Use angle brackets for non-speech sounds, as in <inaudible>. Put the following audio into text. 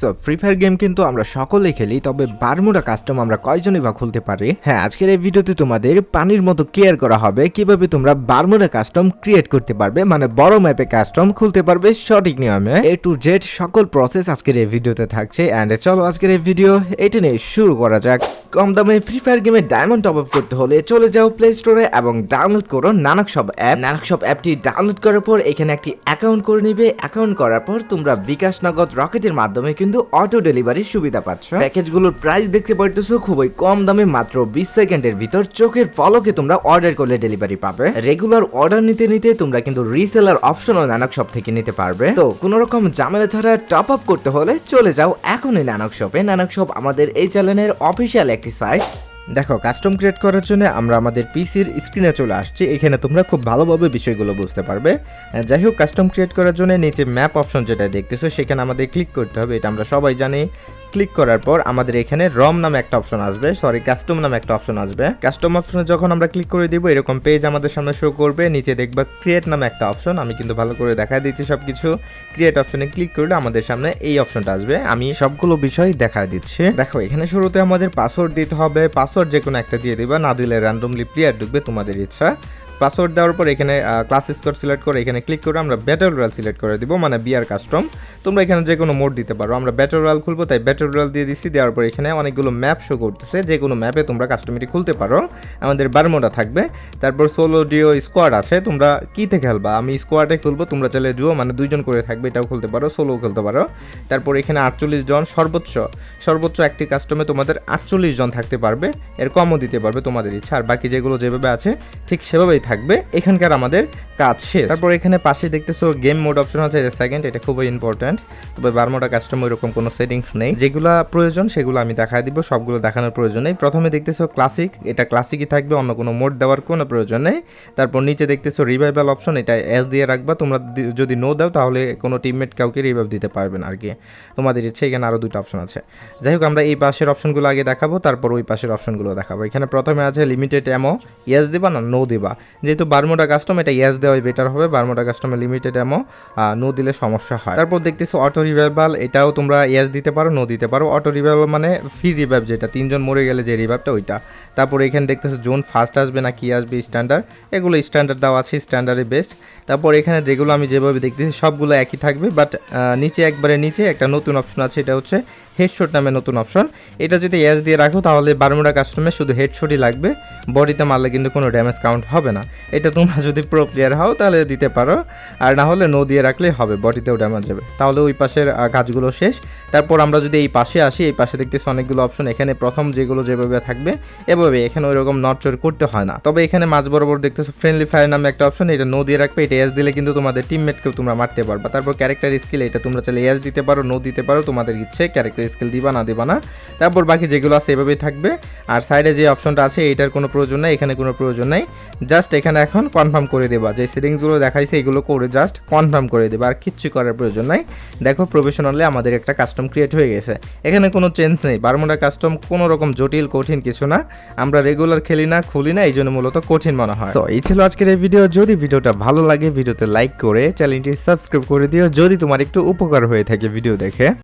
So free fire game কিন্তু আমরা সকলে খেলি, তবে বারমুডা কাস্টম আমরা কয়জনই বা খুলতে পারি? হ্যাঁ আজকের এই ভিডিওতে তোমাদের পানির মতো কেয়ার করা হবে, কীভাবে তোমরা বারমুডা কাস্টম ক্রিয়েট করতে পারবে মানে বড় ম্যাপে কাস্টম খুলতে পারবে সঠিক নিয়মে। এ টু জেড সকল প্রসেস আজকের এই ভিডিওতে থাকছে অ্যান্ড চলো আজকের এই ভিডিও এটা নিয়ে শুরু করা যাক। কম দামে ফ্রি ফায়ার গেমে ডায়মন্ড টপ আপ করতে হলে চলে যাও প্লে স্টোরে এবং ডাউনলোড করো নানক সব অ্যাপ নানক সব অ্যাপটি ডাউনলোড করার পর এখানে একটি অ্যাকাউন্ট করে নিবে। অ্যাকাউন্ট করার পর তোমরা বিকাশ নগদ রকেটের মাধ্যমে কিন্তু অটো ডেলিভারির সুবিধা পাচ্ছ। প্যাকেজগুলোর প্রাইস দেখতে পারতেছো, খুবই কম দামে মাত্র বিশ সেকেন্ডের ভিতর চোখের ফলকে তোমরা অর্ডার করলে ডেলিভারি পাবে। রেগুলার অর্ডার নিতে নিতে তোমরা কিন্তু রিসেলার অপশনও নানক শপ থেকে নিতে পারবে। তো কোনো রকম ঝামেলা ছাড়া টপ আপ করতে হলে চলে যাও এখনই নানক শপে নানক শপ আমাদের এই চ্যানেলের অফিসিয়াল একটি সাইট দেখো কাস্টম ক্রিয়েট করার জন্য আমরা আমাদের পিসির স্ক্রিনে চলে আসছি। এখানে তোমরা খুব ভালোভাবে বিষয়গুলো বুঝতে পারবে। যাই হোক কাস্টম ক্রিয়েট করার জন্য নিচে ম্যাপ অপশন যেটা দেখতেছো, সেখানে আমাদের ক্লিক করতে হবে। এটা আমরা সবাই জানি। ক্লিক করার পর আমাদের এখানে রম নামে একটা অপশন আসবে সরি কাস্টম নামে একটা অপশন আসবে। কাস্টম অপশনে যখন আমরা ক্লিক করে দিব, এরকম পেজ আমাদের সামনে শো করবে, নিচে দেখবা ক্রিয়েট নামে একটা অপশন আমি কিন্তু ভালো করে দেখা দিচ্ছি সবকিছু। ক্রিয়েট অপশনে ক্লিক করলে আমাদের সামনে এই অপশনটা আসবে, আমি সবগুলো বিষয় দেখা দিচ্ছি। দেখো, এখানে শুরুতে আমাদের পাসওয়ার্ড দিতে হবে পাসওয়ার্ড যে কোনো একটা দিয়ে দিবা, না দিলে র্যান্ডমলি প্লেয়ার ঢুকবে, তোমাদের ইচ্ছা। পাসওয়ার্ড দেওয়ার পর এখানে ক্লাস স্কোর সিলেক্ট করে এখানে ক্লিক করে আমরা ব্যাটল রয়্যাল সিলেক্ট করে দিব মানে বিআর কাস্টম তোমরা এখানে যে কোনো মোড দিতে পারো। আমরা ব্যাটল রয়্যাল খুলবো, তাই ব্যাটল রয়্যাল দিয়ে দিচ্ছি দেওয়ার পর এখানে অনেকগুলো ম্যাপ শো করতেছে। যে কোনো ম্যাপে তোমরা কাস্টমিটি খুলতে পারো। আমাদের বারমোডা থাকবে। তারপর সোলো ডিও স্কোয়াড আছে। তোমরা কিতে খেলবা? আমি স্কোয়াডে খুলবো। তোমরা চাইলে জুও মানে দুইজন করে থাকবে, এটাও খুলতে পারো সোলো খেলতে পারো। তারপর এখানে আটচল্লিশ জন সর্বোচ্চ। সর্বোচ্চ একটি কাস্টমে তোমাদের আটচল্লিশ জন থাকতে পারবে। এর কমও দিতে পারবে তোমাদের ইচ্ছা। আর বাকি যেগুলো যেভাবে আছে, ঠিক সেভাবেই থাকবে, এখানকার আমাদের কাজ শেষ। তারপর এখানে পাশে দেখতেছো গেম মোড অপশন আছে সেকেন্ড এটা খুবই ইম্পর্ট্যান্ট তবে বারমোটা কাস্টম এরকম কোনো সেটিংস নেই। যেগুলো প্রয়োজন, সেগুলো আমি দেখাই দিব, সবগুলো দেখানোর প্রয়োজন নেই। প্রথমে দেখতেছো ক্লাসিক এটা ক্লাসিকই থাকবে, অন্য কোনো মোড দেওয়ার কোনো প্রয়োজন নেই। তারপর নিচে দেখতেছো রিভাইভাল অপশন এটা এস দিয়ে রাখবা। তোমরা যদি নো দাও, তাহলে কোনো টিমমেট কাউকে রিভাইভ দিতে পারবে না আর কি। তোমাদের ইচ্ছে, এখানে আরও দুটো অপশন আছে। যাই হোক, আমরা এই পাশের অপশনগুলো আগে দেখাবো, তারপর ওই পাশের অপশনগুলো দেখাবো। এখানে প্রথমে আছে লিমিটেড অ্যামো ইয়েস দিবা না নো দিবা। যেহেতু বারমোডা কাস্টম এটা ইয়াস দেওয়াই বেটার হবে। বারমোডা কাস্টমে লিমিটেড এমো নো দিলে সমস্যা হয়। তারপর দেখতেছো অটো রিভাইভাল এটাও তোমরা ইয়াস দিতে পারো নো দিতে পারো। অটো রিভাইভাল মানে ফ্রি রিভাইভ যেটা, তিনজন মরে গেলে যে রিভাইভটা ওইটা। তারপর এখানে দেখতেছো জোন ফার্স্ট আসবে না কি আসবে স্ট্যান্ডার্ড এগুলো স্ট্যান্ডার্ড দেওয়া আছে স্ট্যান্ডার্ডে বেস্ট তারপর এখানে যেগুলো আমি যেভাবে দেখতেছি, সবগুলো একই থাকবে বাট নিচে একবারে নিচে একটা নতুন অপশন আছে, এটা হচ্ছে হেডশট নামে নতুন অপশন এটা যদি এস দিয়ে রাখো, তাহলে বারমুডা কাস্টমে শুধু হেডশটই লাগবে। বডিতে মারলে কিন্তু কোনো ড্যামেজ কাউন্ট হবে না। এটা তোমরা <laughs> যদি প্রো প্লেয়ার হও, তাহলে দিতে পারো। আর না হলে নো দিয়ে রাখলেই হবে বডিতেও ড্যামেজ যাবে। তাহলে ওই পাশের কাজগুলো শেষ। তারপর আমরা যদি এই পাশে আসি, এই পাশে দেখতেছি অনেকগুলো অপশন এখানে প্রথম যেগুলো যেভাবে থাকবে এভাবে এখানে ওই রকম নটচর করতে হয় না। তবে এখানে মাঝ বরাবর দেখতেছো ফ্রেন্ডলি ফায়ার নামে একটা অপশন এটা নো দিয়ে রাখবে, এটা এস দিলে কিন্তু তোমাদের টিমমেটকেও তোমরা মারতে পারবা। তারপর ক্যারেক্টার স্কিল এটা তোমরা চাইলে এস দিতে পারো নো দিতে পারো, তোমাদের ইচ্ছে ক্যারেক্টার স্কিল দিবা, না দিবা না। তারপর বাকি যেগুলো আছে এভাবেই থাকবে। আর সাইডে যে অপশনটা আছে, এটার কোনো প্রয়োজন নাই, এখানে কোনো প্রয়োজন নাই। জাস্ট এখানে এখন কনফার্ম করে দেবা, যে সেটিংসগুলো দেখাইছে, এগুলো করে জাস্ট কনফার্ম করে দেবা, আর কিচ্ছু করার প্রয়োজন নাই। দেখো প্রফেশনালি আমাদের একটা কাস্টম ক্রিয়েট হয়ে গেছে। এখানে কোনো চেঞ্জ নেই বারমুডা কাস্টম কোনো রকম জটিল, কঠিন কিছু না। আমরা রেগুলার খেলি না, খুলি না এই জন্য মূলত কঠিন মনে হয়। তো এই ছিল আজকের এই ভিডিও যদি ভিডিওটা ভালো লাগে, ভিডিওতে লাইক করে চ্যানেলটি সাবস্ক্রাইব করে দিও। যদি তোমার একটু উপকার হয়ে থাকে ভিডিও দেখে।